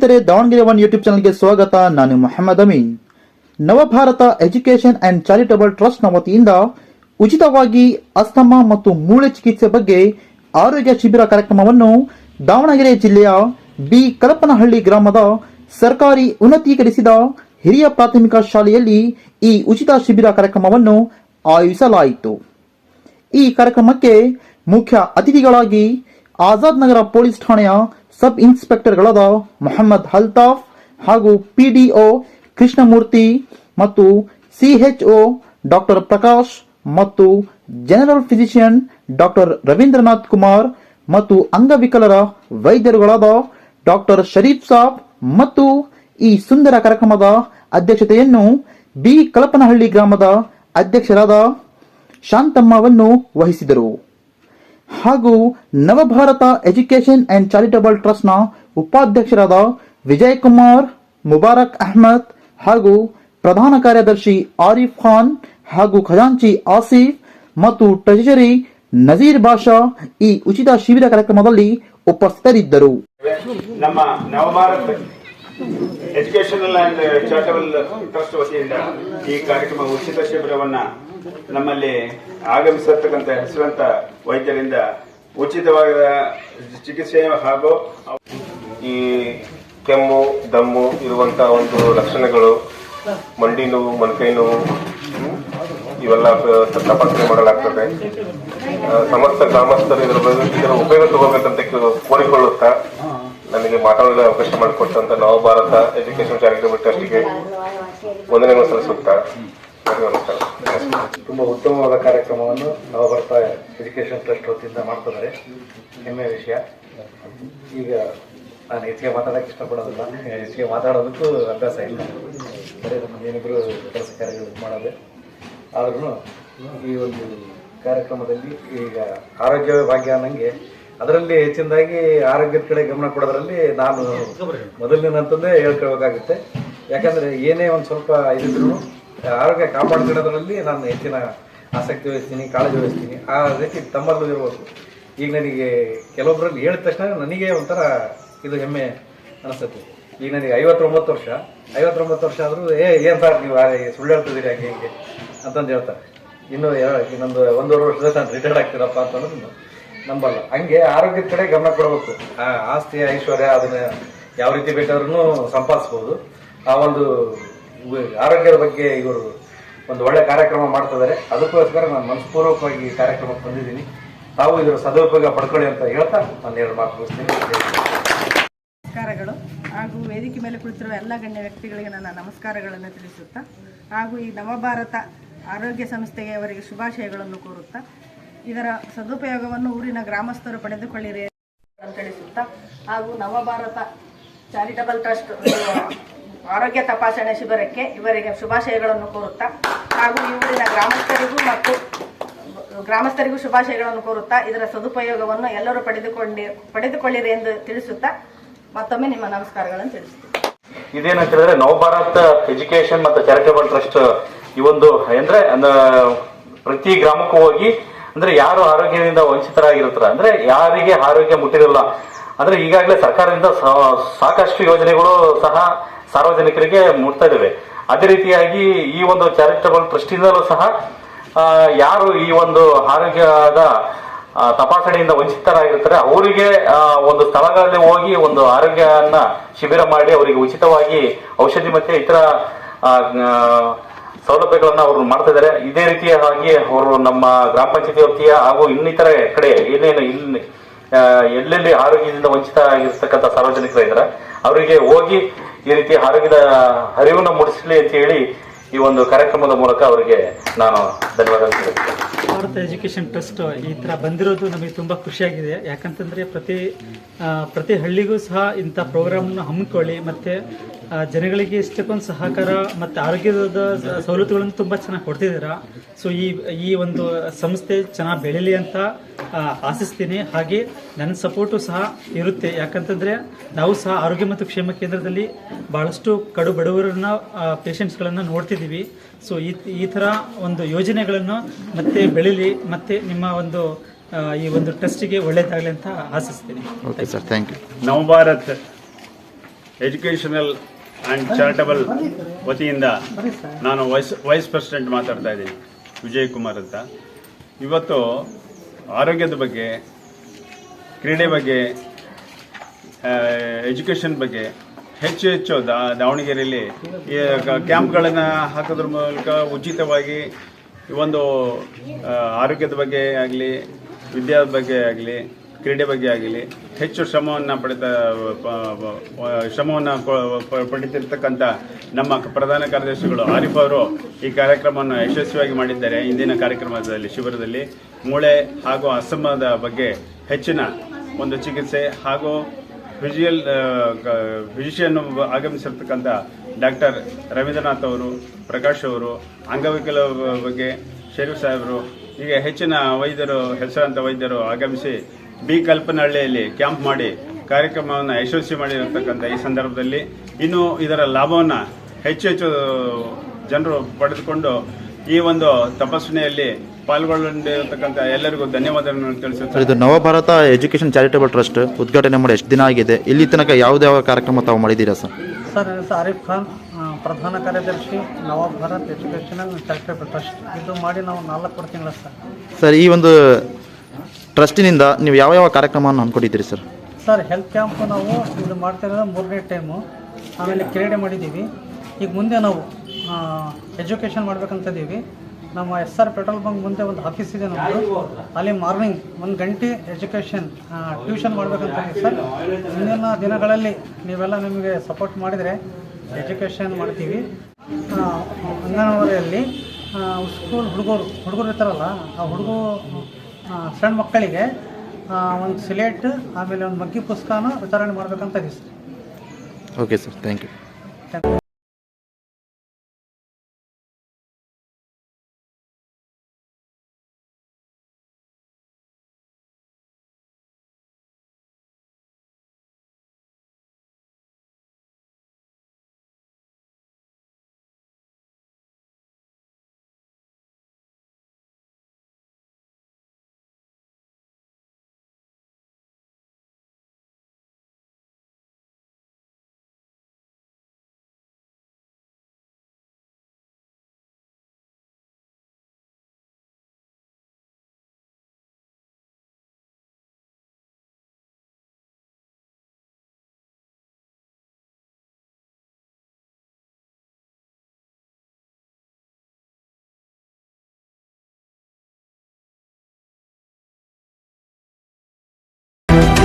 ಸ್ನೇಹಿತರೆ, Davanagere one YouTube ಚಾನಲ್ಗೆ ಸ್ವಾಗತ. ನಾನು ಮೊಹಮ್ಮದ್ ಅಮೀನ್. ನವಭಾರತ ಎಜುಕೇಷನ್ ಅಂಡ್ ಚಾರಿಟಬಲ್ ಟ್ರಸ್ಟ್ನ ವತಿಯಿಂದ ಉಚಿತವಾಗಿ ಅಸ್ತಮಾ ಮತ್ತು ಮೂಳೆ ಚಿಕಿತ್ಸೆ ಬಗ್ಗೆ ಆರೋಗ್ಯ ಶಿಬಿರ ಕಾರ್ಯಕ್ರಮವನ್ನು ದಾವಣಗೆರೆ ಜಿಲ್ಲೆಯ ಬಿ. ಕಲಪನಹಳ್ಳಿ ಗ್ರಾಮದ ಸರ್ಕಾರಿ ಉನ್ನತೀಕರಿಸಿದ ಹಿರಿಯ ಪ್ರಾಥಮಿಕ ಶಾಲೆಯಲ್ಲಿ ಈ ಉಚಿತ ಶಿಬಿರ ಕಾರ್ಯಕ್ರಮವನ್ನು ಆಯೋಜಿಸಲಾಯಿತು. ಈ ಕಾರ್ಯಕ್ರಮಕ್ಕೆ ಮುಖ್ಯ ಅತಿಥಿಗಳಾಗಿ ಆಜಾದ್ ನಗರ ಪೊಲೀಸ್ ಠಾಣೆಯ ಸಬ್ ಇನ್ಸ್ಪೆಕ್ಟರ್ಗಳಾದ ಮೊಹಮ್ಮದ್ ಅಲ್ತಾಫ್ ಹಾಗೂ ಪಿಡಿಒ ಕೃಷ್ಣಮೂರ್ತಿ ಮತ್ತು ಸಿಎಚ್ಒ ಡಾಕ್ಟರ್ ಪ್ರಕಾಶ್ ಮತ್ತು general physician doctor Ravindranath Kumar ಮತ್ತು ಅಂಗವಿಕಲರ ವೈದ್ಯರುಗಳಾದ ಡಾಕ್ಟರ್ ಶರೀಫ್ ಸಾಬ್ ಮತ್ತು ಈ ಸುಂದರ ಕಾರ್ಯಕ್ರಮದ ಅಧ್ಯಕ್ಷತೆಯನ್ನು ಬಿ ಕಲಪನಹಳ್ಳಿ ಗ್ರಾಮದ ಅಧ್ಯಕ್ಷರಾದ ಶಾಂತಮ್ಮವನ್ನು ವಹಿಸಿದರು. ಹಾಗೂ ನವಭಾರತ ಎಜುಕೇಷನ್ ಅಂಡ್ ಚಾರಿಟಬಲ್ ಟ್ರಸ್ಟ್ನ ಉಪಾಧ್ಯಕ್ಷರಾದ ವಿಜಯ್ ಕುಮಾರ್ ಮುಬಾರಕ್ ಅಹ್ಮದ್ ಹಾಗೂ ಪ್ರಧಾನ ಕಾರ್ಯದರ್ಶಿ ಆರಿಫ್ ಖಾನ್ ಹಾಗೂ ಖಜಾಂಚಿ ಆಸಿಫ್ ಮತ್ತು ಟ್ರೆಜರಿ ನಜೀರ್ ಬಾಷಾ ಈ ಉಚಿತ ಶಿಬಿರ ಕಾರ್ಯಕ್ರಮದಲ್ಲಿ ಉಪಸ್ಥಿತರಿದ್ದರು. ನಮ್ಮ Navabharat educational and charitable trust ವತಿಯಿಂದ ಈ ಕಾರ್ಯಕ್ರಮ ಉಚಿತ ಶಿಬಿರವನ್ನ ನಮ್ಮಲ್ಲಿ ಆಗಮಿಸಿರ್ತಕ್ಕಂಥ ಹೆಸರಂತ ವೈದ್ಯರಿಂದ ಉಚಿತವಾದ ಚಿಕಿತ್ಸೆ ಹಾಗೂ ಈ ಕೆಮ್ಮು, ದಮ್ಮು ಇರುವಂತ ಒಂದು ಲಕ್ಷಣಗಳು, ಮಂಡಿ ನೋವು ಮೊಣಕೈ ನೋವು, ಇವೆಲ್ಲ ತಪಾಸಣೆ ಮಾಡಲಾಗ್ತದೆ. ಸಮಸ್ತ ಗ್ರಾಮಸ್ಥರು ಇದರ ಬಗ್ಗೆ ಇದರ ಉಪಯೋಗ ತಗೋಬೇಕಂತ ಕೋರಿಕೊಳ್ಳುತ್ತಾ ನನಗೆ ಮಾತಾಡಲು ಅವಕಾಶ ಮಾಡಿಕೊಟ್ಟಂತ ನವಭಾರತ ಎಜುಕೇಶನ್ ಚಾರಿಟಬಲ್ ಟ್ರಸ್ಟ್ಗೆ ವಂದನೆಗಳು ಸಲ್ಲಿಸುತ್ತಾ. ನಮಸ್ಕಾರ ತುಂಬ ಉತ್ತಮವಾದ ಕಾರ್ಯಕ್ರಮವನ್ನು ನವಭಾರತ ಎಜುಕೇಷನ್ ಟ್ರಸ್ಟ್ ವತಿಯಿಂದ ಮಾಡ್ತಿದ್ದಾರೆ. ಹೆಮ್ಮೆ ವಿಷಯ. ಈಗ ನಾನು ಹೆಚ್ಚಿಗೆ ಮಾತಾಡೋಕ್ಕೆ ಇಷ್ಟಪಡೋದಿಲ್ಲ. ಹೆಚ್ಚಿಗೆ ಮಾತಾಡೋದಕ್ಕೂ ಅಭ್ಯಾಸ ಇಲ್ಲ. ಬರೀ ನಮ್ಮ ಏನಿಬ್ಬರು ಕೆಲಸ ಕಾರ್ಯಗಳು ಮಾಡೋದೆ. ಆದ್ರೂ ಈ ಒಂದು ಕಾರ್ಯಕ್ರಮದಲ್ಲಿ ಈಗ ಆರೋಗ್ಯವೇ ಭಾಗ್ಯ ಅನ್ನಂಗೆ, ಅದರಲ್ಲಿ ಹೆಚ್ಚಿನದಾಗಿ ಆರೋಗ್ಯದ ಕಡೆ ಗಮನ ಕೊಡೋದ್ರಲ್ಲಿ ನಾನು ಮೊದಲಿನಂತಂದೇ ಹೇಳ್ಕೊಳ್ಬೇಕಾಗುತ್ತೆ. ಯಾಕಂದರೆ ಏನೇ ಒಂದು ಸ್ವಲ್ಪ ಇದಿದ್ರು ಆರೋಗ್ಯ ಕಾಪಾಡ್ಕೊಳ್ಳೋದ್ರಲ್ಲಿ ನಾನು ಹೆಚ್ಚಿನ ಆಸಕ್ತಿ ವಹಿಸ್ತೀನಿ, ಕಾಳಜಿ ವಹಿಸ್ತೀನಿ. ಆ ರೀತಿ ತಮ್ಮಲ್ಲೂ ಇರಬೇಕು. ಈಗ ನನಗೆ ಕೆಲವೊಬ್ಬರಲ್ಲಿ ಹೇಳಿದ ತಕ್ಷಣ ನನಗೆ ಒಂಥರ ಇದು ಹೆಮ್ಮೆ ಅನಿಸುತ್ತೆ. ಈಗ ನನಗೆ ಐವತ್ತೊಂಬತ್ತು ವರ್ಷ. ಐವತ್ತೊಂಬತ್ತು ವರ್ಷ ಆದರೂ, ಏ, ಏನು ಸರ್ ನೀವು ಸುಳ್ಳು ಹೇಳ್ತಿದ್ದೀರಿ ಯಾಕೆ ಹಿಂಗೆ? ಅಂತಂದು ಹೇಳ್ತಾರೆ. ಇನ್ನು ಇನ್ನೊಂದು ಒಂದೂವರೆ ವರ್ಷದಲ್ಲಿ ನಾನು ರಿಟೈರ್ಡ್ ಆಗ್ತೀರಪ್ಪ ಅಂತಂದ್ರೆ ನಂಬಲ್ಲ. ಹಂಗೆ ಆರೋಗ್ಯದ ಕಡೆ ಗಮನ ಕೊಡಬೇಕು. ಆಸ್ತಿ ಐಶ್ವರ್ಯ ಅದನ್ನ ಯಾವ ರೀತಿ ಬೇಕಾದ್ರೂ ಸಂಪಾದಿಸ್ಬೋದು. ಆ ಒಂದು ಆರೋಗ್ಯದ ಬಗ್ಗೆ ಇವರು ಒಂದು ಒಳ್ಳೆ ಕಾರ್ಯಕ್ರಮ ಮಾಡ್ತಿದ್ದಾರೆ. ಅದಕ್ಕೋಸ್ಕರ ನಾನು ಮನಸ್ಪೂರ್ವಕವಾಗಿ ಈ ಕಾರ್ಯಕ್ರಮಕ್ಕೆ ಬಂದಿದ್ದೀನಿ. ತಾವು ಇದರ ಸದುಪಯೋಗ ಪಡ್ಕೊಳ್ಳಿ ಅಂತ ಹೇಳ್ತಾ ನಾನು ಎರಡು ಮಾತು ಮುಗಿಸ್ತೀನಿ. ನಮಸ್ಕಾರಗಳು. ಹಾಗೂ ವೇದಿಕೆ ಮೇಲೆ ಕುಳಿತಿರುವ ಎಲ್ಲ ಗಣ್ಯ ವ್ಯಕ್ತಿಗಳಿಗೆ ನನ್ನ ನಮಸ್ಕಾರಗಳನ್ನು ತಿಳಿಸುತ್ತಾ, ಹಾಗೂ ಈ ನವಭಾರತ ಆರೋಗ್ಯ ಸಂಸ್ಥೆಗೆ ಅವರಿಗೆ ಶುಭಾಶಯಗಳನ್ನು ಕೋರುತ್ತಾ, ಇದರ ಸದುಪಯೋಗವನ್ನು ಊರಿನ ಗ್ರಾಮಸ್ಥರು ಪಡೆದುಕೊಳ್ಳಿರಿ ಅಂತ ತಿಳಿಸುತ್ತಾ, ಹಾಗೂ ನವಭಾರತ ಚಾರಿಟಬಲ್ ಟ್ರಸ್ಟ್ ಆರೋಗ್ಯ ತಪಾಸಣೆ ಶಿಬಿರಕ್ಕೆ ಇವರಿಗೆ ಶುಭಾಶಯಗಳನ್ನು ಕೋರುತ್ತಾ ಹಾಗೂ ಈ ಊರಿನ ಗ್ರಾಮಸ್ಥರಿಗೂ ಮತ್ತು ಗ್ರಾಮಸ್ಥರಿಗೂ ಶುಭಾಶಯಗಳನ್ನು ಕೋರುತ್ತಾ ಇದರ ಸದುಪಯೋಗವನ್ನು ಎಲ್ಲರೂ ಪಡೆದುಕೊಂಡಿ ಪಡೆದುಕೊಳ್ಳಿರಿ ಎಂದು ತಿಳಿಸುತ್ತಾ ಮತ್ತೊಮ್ಮೆ ನಿಮ್ಮ ನಮಸ್ಕಾರಗಳನ್ನು ತಿಳಿಸುತ್ತೇನೆ. ಇದೇನಂತ ಹೇಳಿದ್ರೆ ನವಭಾರತ್ ಎಜುಕೇಶನ್ ಮತ್ತು ಚಾರಿಟೇಬಲ್ ಟ್ರಸ್ಟ್ ಈ ಒಂದು ಅಂದ್ರೆ ಪ್ರತಿ ಗ್ರಾಮಕ್ಕೂ ಹೋಗಿ ಅಂದ್ರೆ ಯಾರು ಆರೋಗ್ಯದಿಂದ ವಂಚಿತರಾಗಿರುತ್ತಾರೆ ಅಂದ್ರೆ ಯಾರಿಗೆ ಆರೋಗ್ಯ ಮುಟ್ಟಿರಲ್ಲ. ಅಂದ್ರೆ ಈಗಾಗಲೇ ಸರ್ಕಾರದಿಂದ ಸಾಕಷ್ಟು ಯೋಜನೆಗಳು ಸಹ ಸಾರ್ವಜನಿಕರಿಗೆ ಮುಟ್ತಾ ಇದ್ದೇವೆ ಅದೇ ರೀತಿಯಾಗಿ ಈ ಒಂದು ಚಾರಿಟಬಲ್ ಟ್ರಸ್ಟಿಂದಲೂ ಸಹ ಯಾರು ಈ ಒಂದು ಆರೋಗ್ಯದ ತಪಾಸಣೆಯಿಂದ ವಂಚಿತರಾಗಿರ್ತಾರೆ, ಅವರಿಗೆ ಒಂದು ಸ್ಥಳಗಳಲ್ಲಿ ಹೋಗಿ ಒಂದು ಆರೋಗ್ಯನ ಶಿಬಿರ ಮಾಡಿ ಅವರಿಗೆ ಉಚಿತವಾಗಿ ಔಷಧಿ ಮತ್ತೆ ಇತರ ಸೌಲಭ್ಯಗಳನ್ನ ಅವರು ಮಾಡ್ತಾ ಇದ್ದಾರೆ ಇದೇ ರೀತಿಯಾಗಿ ಅವರು ನಮ್ಮ ಗ್ರಾಮ ಪಂಚಾಯತಿ ವ್ಯಾಪ್ತಿಯ ಹಾಗೂ ಇನ್ನಿತರ ಕಡೆ ಏನೇನು ಇಲ್ಲಿ ಎಲ್ಲೆಲ್ಲಿ ಆರೋಗ್ಯದಿಂದ ವಂಚಿತ ಆಗಿರ್ತಕ್ಕಂಥ ಸಾರ್ವಜನಿಕರಿದ್ದಾರೆ ಅವರಿಗೆ ಹೋಗಿ ಈ ರೀತಿ ಆರೋಗ್ಯದ ಅರಿವನ್ನು ಮೂಡಿಸಲಿ ಅಂತ ಹೇಳಿ ಈ ಒಂದು ಕಾರ್ಯಕ್ರಮದ ಮೂಲಕ ಅವರಿಗೆ ನಾನು ಧನ್ಯವಾದ ಭಾರತ ಎಜುಕೇಶನ್ ಟ್ರಸ್ಟ್ ಈ ಥರ ಬಂದಿರೋದು ನಮಗೆ ತುಂಬ ಖುಷಿಯಾಗಿದೆ. ಯಾಕಂತಂದರೆ ಪ್ರತಿ ಪ್ರತಿ ಹಳ್ಳಿಗೂ ಸಹ ಇಂಥ ಪ್ರೋಗ್ರಾಮ್ನ ಹಮ್ಮಿಕೊಳ್ಳಿ ಮತ್ತೆ ಜನಗಳಿಗೆ ಇಷ್ಟಕ್ಕೊಂದು ಸಹಕಾರ ಮತ್ತೆ ಆರೋಗ್ಯದ ಸವಲತ್ತುಗಳನ್ನು ತುಂಬಾ ಚೆನ್ನಾಗಿ ಕೊಡ್ತಿದ್ದೀರಾ. ಸೊ ಈ ಈ ಒಂದು ಸಂಸ್ಥೆ ಚೆನ್ನಾಗಿ ಬೆಳೀಲಿ ಅಂತ ಆಶಿಸ್ತೀನಿ. ಹಾಗೆ ನನ್ನ ಸಪೋರ್ಟು ಸಹ ಇರುತ್ತೆ. ಯಾಕಂತಂದರೆ ನಾವು ಸಹ ಆರೋಗ್ಯ ಮತ್ತು ಕ್ಷೇಮ ಕೇಂದ್ರದಲ್ಲಿ ಭಾಳಷ್ಟು ಕಡು ಬಡವರನ್ನ ಪೇಷಂಟ್ಸ್ಗಳನ್ನು ನೋಡ್ತಿದ್ದೀವಿ. ಸೊ ಈ ಈ ಥರ ಒಂದು ಯೋಜನೆಗಳನ್ನು ಮತ್ತೆ ಬೆಳೀಲಿ ಮತ್ತೆ ನಿಮ್ಮ ಒಂದು ಈ ಒಂದು ಟ್ರಸ್ಟಿಗೆ ಒಳ್ಳೇದಾಗಲಿ ಅಂತ ಆಶಿಸ್ತೀನಿ. Okay sir thank you Navabharat educational and charitable ವತಿಯಿಂದ ನಾನು ವೈಸ್ ವೈಸ್ ಪ್ರೆಸಿಡೆಂಟ್ ಮಾತಾಡ್ತಾ ಇದ್ದೀನಿ. ವಿಜಯ್ ಕುಮಾರ್ ಅಂತ. ಇವತ್ತು ಆರೋಗ್ಯದ ಬಗ್ಗೆ ಕ್ರೀಡೆ ಬಗ್ಗೆ ಎಜುಕೇಷನ್ ಬಗ್ಗೆ ಹೆಚ್ಚು ಹೆಚ್ಚು ದಾವಣಗೆರೆಯಲ್ಲಿ ಕ್ಯಾಂಪ್ಗಳನ್ನು ಹಾಕೋದ್ರ ಮೂಲಕ ಉಚಿತವಾಗಿ ಈ ಒಂದು ಆರೋಗ್ಯದ ಬಗ್ಗೆ ಆಗಲಿ ವಿದ್ಯಾ ಬಗ್ಗೆ ಆಗಲಿ, ಕ್ರೀಡೆ ಬಗ್ಗೆ ಆಗಲಿ, ಹೆಚ್ಚು ಶ್ರಮವನ್ನು ಪಡೆತ ಶ್ರಮವನ್ನು ಪಡಿತಿರ್ತಕ್ಕಂಥ ನಮ್ಮ ಪ್ರಧಾನ ಕಾರ್ಯದರ್ಶಿಗಳು ಆರಿಫ್ ಅವರು ಈ ಕಾರ್ಯಕ್ರಮವನ್ನು ಯಶಸ್ವಿಯಾಗಿ ಮಾಡಿದ್ದಾರೆ. ಇಂದಿನ ಕಾರ್ಯಕ್ರಮದಲ್ಲಿ, ಶಿಬಿರದಲ್ಲಿ ಮೂಳೆ ಹಾಗೂ ಅಸಮದ ಬಗ್ಗೆ ಹೆಚ್ಚಿನ ಒಂದು ಚಿಕಿತ್ಸೆ ಹಾಗೂ ಫಿಜಿಯಲ್ ಫಿಸಿಷಿಯನ್ ಆಗಮಿಸಿರ್ತಕ್ಕಂಥ ಡಾಕ್ಟರ್ ರವೀಂದ್ರನಾಥ್ ಅವರು, ಪ್ರಕಾಶ್ ಅವರು, ಅಂಗವಿಕಲ ಬಗ್ಗೆ ಶರೀಫ್ ಸಾಹೇಬರು, ಹೀಗೆ ಹೆಚ್ಚಿನ ವೈದ್ಯರು, ಹೆಸರಾಂತ ವೈದ್ಯರು ಆಗಮಿಸಿ ಬಿ ಕಲ್ಪನಹಳ್ಳಿಯಲ್ಲಿ ಕ್ಯಾಂಪ್ ಮಾಡಿ ಕಾರ್ಯಕ್ರಮವನ್ನು ಯಶಸ್ವಿ ಮಾಡಿರತಕ್ಕಂಥ ಈ ಸಂದರ್ಭದಲ್ಲಿ ಇನ್ನು ಇದರ ಲಾಭವನ್ನು ಹೆಚ್ಚು ಹೆಚ್ಚು ಜನರು ಪಡೆದುಕೊಂಡು ಈ ಒಂದು ತಪಾಸಣೆಯಲ್ಲಿ ಪಾಲ್ಗೊಂಡಿರತಕ್ಕಂಥ ಎಲ್ಲರಿಗೂ ಧನ್ಯವಾದಗಳನ್ನು ಇದು ನವಭಾರತ ಎಜುಕೇಷನ್ ಚಾರಿಟೇಬಲ್ ಟ್ರಸ್ಟ್ ಉದ್ಘಾಟನೆ ಮಾಡಿ ಎಷ್ಟು ದಿನ ಆಗಿದೆ? ಇಲ್ಲಿ ತನಕ ಯಾವ ಕಾರ್ಯಕ್ರಮ ತಾವು ಮಾಡಿದ್ದೀರಾ ಸರ್? ಸರ್ ಸಾರಿಫ್ ಹೆಸರು ಆರಿಫ್ ಖಾನ್ ಪ್ರಧಾನ ಕಾರ್ಯದರ್ಶಿ Navabharat educational educational charitable trust. ಇದು ಮಾಡಿ ನಾವು ನಾಲ್ಕು ತಿಂಗಳ ಸರ್. ಸರ್ ಈ ಒಂದು ಟ್ರಸ್ಟಿನಿಂದ ನೀವು ಯಾವ ಯಾವ ಕಾರ್ಯಕ್ರಮವನ್ನು ಅನ್ಕೊಂಡಿದ್ದೀರಿ ಸರ್? ಸರ್ ಹೆಲ್ತ್ ಕ್ಯಾಂಪ್ ನಾವು ಇದು ಮಾಡ್ತಿರೋದು ಮೂರನೇ ಟೈಮು. ಆಮೇಲೆ ಕ್ರೀಡೆ ಮಾಡಿದ್ದೀವಿ. ಈಗ ಮುಂದೆ ನಾವು ಎಜುಕೇಷನ್ ಮಾಡ್ಬೇಕಂತಿದ್ದೀವಿ ನಮ್ಮ ಎಸ್ ಆರ್ ಪೆಟ್ರೋಲ್ ಬಂಕ್ ಮುಂದೆ ಒಂದು ಆಫೀಸ್ ಇದೆ ನಮ್ಮದು ಅಲ್ಲಿ ಮಾರ್ನಿಂಗ್ ಒಂದು ಗಂಟೆ ಎಜುಕೇಷನ್ ಟ್ಯೂಷನ್ ಮಾಡಬೇಕಂತ ಸರ್. ಮುಂದಿನ ದಿನಗಳಲ್ಲಿ ನೀವೆಲ್ಲ ನಿಮಗೆ ಸಪೋರ್ಟ್ ಮಾಡಿದರೆ ಎಜುಕೇಷನ್ ಮಾಡ್ತೀವಿ. ಅಂಗನವಾಡಿಯಲ್ಲಿ ಸ್ಕೂಲ್ ಹುಡುಗರು ಹುಡುಗರು ಇರ್ತಾರಲ್ಲ ಆ ಹುಡುಗರು ಸಣ್ಣ ಮಕ್ಕಳಿಗೆ ಒಂದು ಸಿಲೇಟ್ ಆಮೇಲೆ ಒಂದು ಮಗ್ಗಿ ಪುಸ್ತಕನ ವಿತರಣೆ ಮಾಡಬೇಕಂತ ಇದೆ sir. Okay sir thank you thank you